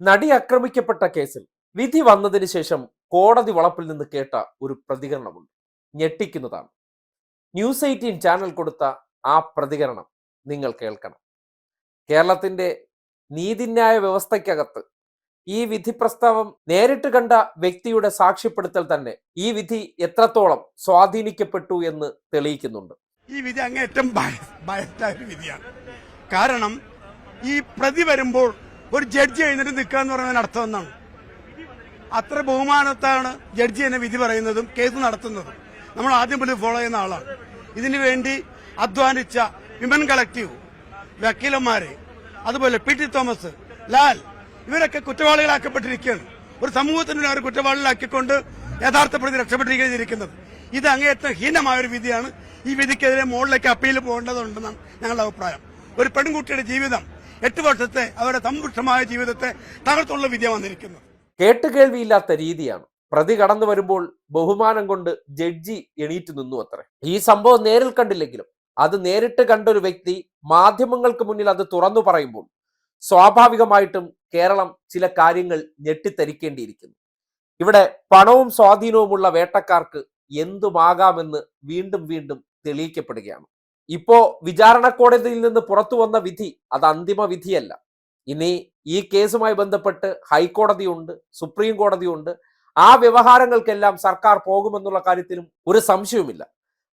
നടി ആക്രമിക്കപ്പെട്ട കേസിൽ വിധി വന്നതിന് ശേഷം കോടതി വളപ്പിൽ നിന്ന് കേട്ട ഒരു പ്രതികരണമുണ്ട്. ഞെട്ടിക്കുന്നതാണ്. ന്യൂസ് എയ്റ്റീൻ ചാനൽ കൊടുത്ത ആ പ്രതികരണം നിങ്ങൾ കേൾക്കണം. കേരളത്തിന്റെ നീതിന്യായ വ്യവസ്ഥയ്ക്കകത്ത് ഈ വിധി പ്രസ്താവം നേരിട്ട് കണ്ട വ്യക്തിയുടെ സാക്ഷ്യപ്പെടുത്തൽ തന്നെ ഈ വിധി എത്രത്തോളം സ്വാധീനിക്കപ്പെട്ടു എന്ന് തെളിയിക്കുന്നുണ്ട്. ഈ വിധി അങ്ങേറ്റം ഭയത്തായ വിധിയാണ്. കാരണം ഈ പ്രതി വരുമ്പോൾ ഒരു ജഡ്ജി എഴുന്നേറ്റ് നിൽക്കുക എന്ന് പറയുന്നതിന് അർത്ഥം എന്നാണ് അത്ര ബഹുമാനത്താണ് ജഡ്ജി എന്നെ വിധി പറയുന്നതും കേസ് നടത്തുന്നതും. നമ്മൾ ആദ്യം പോലും ഫോളോ ചെയ്യുന്ന ആളാണ്. ഇതിനു വേണ്ടി അധ്വാനിച്ച വിമൻ കളക്റ്റീവ് വക്കീലന്മാരെ അതുപോലെ പി ടി തോമസ് ലാൽ ഇവരൊക്കെ കുറ്റവാളികളാക്കപ്പെട്ടിരിക്കുകയാണ്. ഒരു സമൂഹത്തിന് അവർ കുറ്റവാളികളാക്കിക്കൊണ്ട് യഥാർത്ഥ പ്രതി രക്ഷപ്പെട്ടിരിക്കുന്നത് ഇത് അങ്ങേയറ്റം ഹീനമായ ഒരു വിധിയാണ്. ഈ വിധിക്കെതിരെ മുകളിലേക്ക് അപ്പീൽ പോകേണ്ടതുണ്ടെന്നാണ് ഞങ്ങളുടെ അഭിപ്രായം. ഒരു പെൺകുട്ടിയുടെ ജീവിതം എട്ട് വർഷത്തെ അവരുടെ സമ്പുഷ്ടമായ ജീവിതത്തെ തകർത്തുള്ള വിദ്യ വന്നിരിക്കുന്നത് കേട്ടുകേൾവിയില്ലാത്ത രീതിയാണ്. പ്രതി കടന്നു വരുമ്പോൾ ബഹുമാനം കൊണ്ട് ജഡ്ജി എണീറ്റ് നിന്നു അത്രേ. ഈ സംഭവം നേരിൽ കണ്ടില്ലെങ്കിലും അത് നേരിട്ട് കണ്ടൊരു വ്യക്തി മാധ്യമങ്ങൾക്ക് മുന്നിൽ അത് തുറന്നു പറയുമ്പോൾ സ്വാഭാവികമായിട്ടും കേരളം ചില കാര്യങ്ങൾ ഞെട്ടിത്തരിക്കേണ്ടിയിരിക്കുന്നു. ഇവിടെ പണവും സ്വാധീനവുമുള്ള വേട്ടക്കാർക്ക് എന്തുമാകാമെന്ന് വീണ്ടും വീണ്ടും തെളിയിക്കപ്പെടുകയാണ്. ഇപ്പോ വിചാരണ കോടതിയിൽ നിന്ന് പുറത്തു വന്ന വിധി അത് അന്തിമ വിധിയല്ല. ഇനി ഈ കേസുമായി ബന്ധപ്പെട്ട് ഹൈക്കോടതിയുണ്ട് സുപ്രീം കോടതിയുണ്ട്. ആ വ്യവഹാരങ്ങൾക്കെല്ലാം സർക്കാർ പോകുമെന്നുള്ള കാര്യത്തിലും ഒരു സംശയവുമില്ല.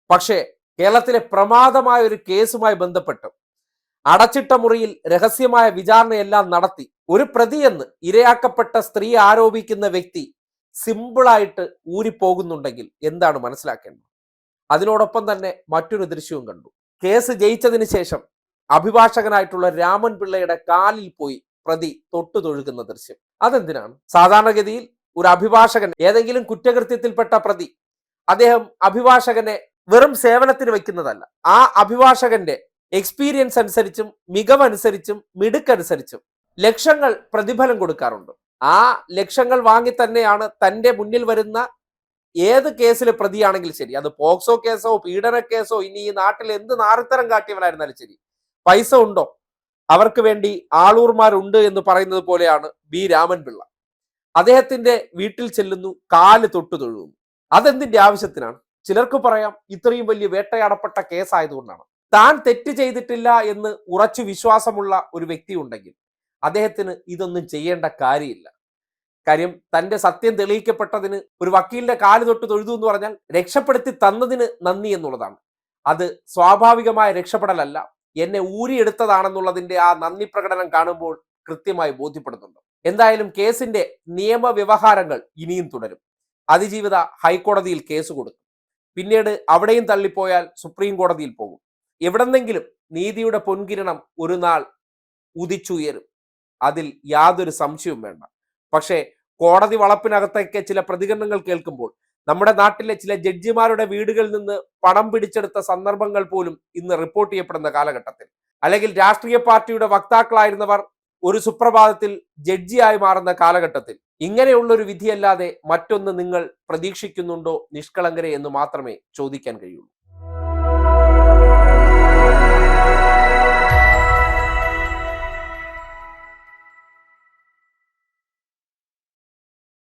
പക്ഷേ കേരളത്തിലെ പ്രമാദമായ ഒരു കേസുമായി ബന്ധപ്പെട്ട് അടച്ചിട്ട മുറിയിൽ രഹസ്യമായ വിചാരണയെല്ലാം നടത്തി ഒരു പ്രതിയെന്ന് ഇരയാക്കപ്പെട്ട സ്ത്രീ ആരോപിക്കുന്ന വ്യക്തി സിമ്പിളായിട്ട് ഊരിപ്പോകുന്നുണ്ടെങ്കിൽ എന്താണ് മനസ്സിലാക്കേണ്ടത്? അതിനോടൊപ്പം തന്നെ മറ്റൊരു ദൃശ്യവും കണ്ടു. കേസ് ജയിച്ചതിന് ശേഷം അഭിഭാഷകനായിട്ടുള്ള രാമൻ പിള്ളയുടെ കാലിൽ പോയി പ്രതി തൊട്ടു തൊഴുകുന്ന ദൃശ്യം. അതെന്തിനാണ്? സാധാരണഗതിയിൽ ഒരു അഭിഭാഷകൻ ഏതെങ്കിലും കുറ്റകൃത്യത്തിൽപ്പെട്ട പ്രതി അദ്ദേഹം അഭിഭാഷകനെ വെറും സേവനത്തിന് വെക്കുന്നതല്ല ആ അഭിഭാഷകന്റെ എക്സ്പീരിയൻസ് അനുസരിച്ചും മികവനുസരിച്ചും മിടുക്കനുസരിച്ചും ലക്ഷങ്ങൾ പ്രതിഫലം കൊടുക്കാറുണ്ട്. ആ ലക്ഷങ്ങൾ വാങ്ങി തന്നെയാണ് തന്റെ മുന്നിൽ വരുന്ന ഏത് കേസിൽ പ്രതിയാണെങ്കിലും ശരി. അത് പോക്സോ കേസോ പീഡന കേസോ ഇനി ഈ നാട്ടിൽ എന്ത് നാറിത്തരം കാട്ടിയവനായിരുന്നാലും ശരി. പൈസ ഉണ്ടോ? അവർക്ക് വേണ്ടി ആളൂർമാരുണ്ട് എന്ന് പറയുന്നത് പോലെയാണ് ബി രാമൻപിള്ള. അദ്ദേഹത്തിന്റെ വീട്ടിൽ ചെല്ലുന്നു കാൽ തൊട്ടു തൊഴുകുന്നു അതെന്തിന്റെ ആവശ്യത്തിനാണ്? ചിലർക്ക് പറയാം ഇത്രയും വലിയ വേട്ടയാടപ്പെട്ട കേസായതുകൊണ്ടാണ്. താൻ തെറ്റ് ചെയ്തിട്ടില്ല എന്ന് ഉറച്ചു വിശ്വാസമുള്ള ഒരു വ്യക്തി ഉണ്ടെങ്കിൽ അദ്ദേഹത്തിന് ഇതൊന്നും ചെയ്യേണ്ട കാര്യമില്ല. കാര്യം തന്റെ സത്യം തെളിയിക്കപ്പെട്ടതിന് ഒരു വക്കീലിന്റെ കാൽ തൊട്ട് തൊഴുതു എന്ന് പറഞ്ഞാൽ രക്ഷപ്പെടുത്തി തന്നതിന് നന്ദി എന്നുള്ളതാണ്. അത് സ്വാഭാവികമായ രക്ഷപ്പെടലല്ല. എന്നെ ഊരിയെടുത്തതാണെന്നുള്ളതിന്റെ ആ നന്ദി പ്രകടനം കാണുമ്പോൾ കൃത്യമായി ബോധ്യപ്പെടുന്നുണ്ട്. എന്തായാലും കേസിന്റെ നിയമവ്യവഹാരങ്ങൾ ഇനിയും തുടരും. അതിജീവിത ഹൈക്കോടതിയിൽ കേസ് കൊടുക്കും. പിന്നീട് അവിടെയും തള്ളിപ്പോയാൽ സുപ്രീം കോടതിയിൽ പോകും. എവിടെന്നെങ്കിലും നീതിയുടെ പൊൻകിരണം ഒരു നാൾ ഉദിച്ചുയരും. അതിൽ യാതൊരു സംശയവും വേണ്ട. പക്ഷേ കോടതി വളപ്പിനകത്തേക്ക് ചില പ്രതികരണങ്ങൾ കേൾക്കുമ്പോൾ നമ്മുടെ നാട്ടിലെ ചില ജഡ്ജിമാരുടെ വീടുകളിൽ നിന്ന് പണം പിടിച്ചെടുത്ത സന്ദർഭങ്ങൾ പോലും ഇന്ന് റിപ്പോർട്ട് ചെയ്യപ്പെടുന്ന കാലഘട്ടത്തിൽ. അല്ലെങ്കിൽ രാഷ്ട്രീയ പാർട്ടിയുടെ വക്താക്കളായിരുന്നവർ ഒരു സുപ്രഭാതത്തിൽ ജഡ്ജിയായി മാറുന്ന കാലഘട്ടത്തിൽ. ഇങ്ങനെയുള്ള ഒരു വിധിയല്ലാതെ മറ്റൊന്ന് നിങ്ങൾ പ്രതീക്ഷിക്കുന്നുണ്ടോ നിഷ്കളങ്കരെ എന്ന് മാത്രമേ ചോദിക്കാൻ കഴിയുള്ളൂ.